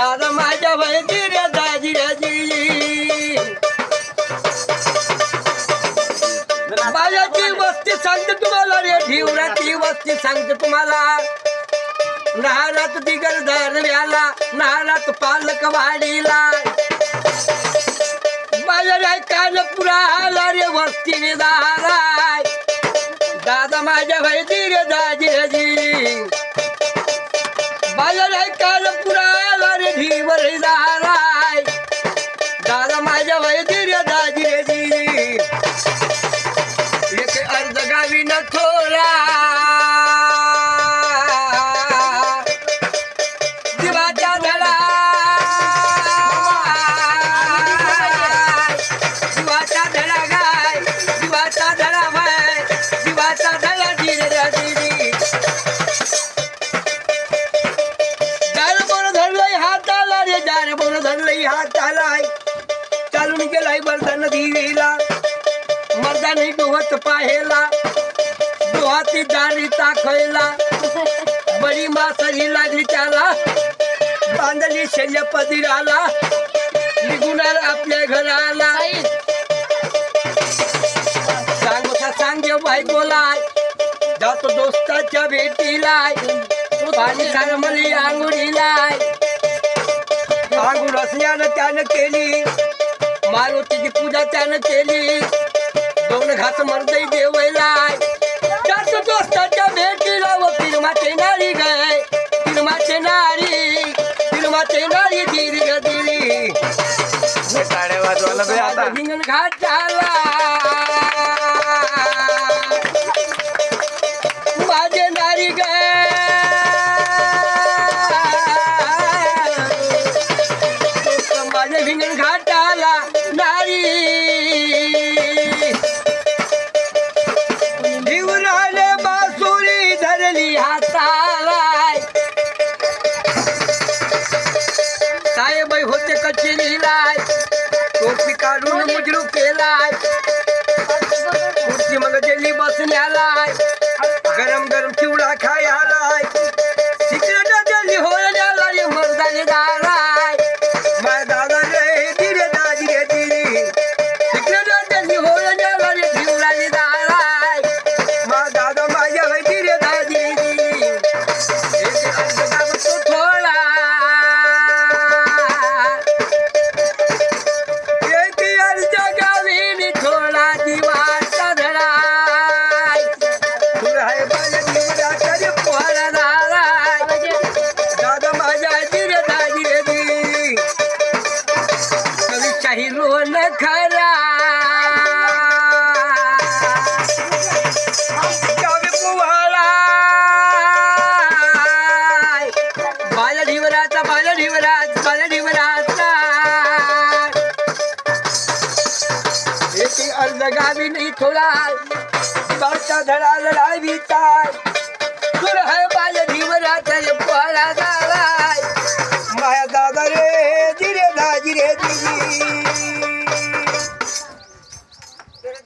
दादा माझ्या वयची रे दाजी. राजी वस्ती सांगते तुम्हाला रे वस्ती सांगते तुम्हाला. नारात दिगर नारात पालक बाजार कानपुरा आला रे वस्तीने दाराय दादा माझ्या वयची रे दाजी. राजी बाजार कानपुरा आला रे ढिवर दाराय दादा माझ्या वयची हाताला रे दार बोन धरलंय हातालाय चालून गेलाय बरदान दिवीला। मर्दानी डोहत पाहेला। डोहाती दारी टाकायला बडी मासरी लागली त्याला। बांधली शल्य पदिराला। निघून आपल्या घराला। सांग का सांगे बोलाय। जातो दोस्ताच्या भेटीलाय पाणी सांग मली आंघोळीलाय आंघोळ असण्यानं त्यानं केली. मारुतीची पूजा त्यानं केली. दोन घास मर्दई देवलाय जातो दोस्ताच्या भेटीला व फिल्माचे नारी गाय. फिल्माचे नारी फिल्माचे नारी दीर्घ दिली हिंगण घाट झाला. काढून मुजरू केलाय. खुर्ची मग दिल्ली बसण्यालाय. कवी शाही खरा गावी ढिवराचा बाया ढिवराज बाया ढिवराचा. एक अर्ध गावी नाही थोडा. धडा लढावीचा तुर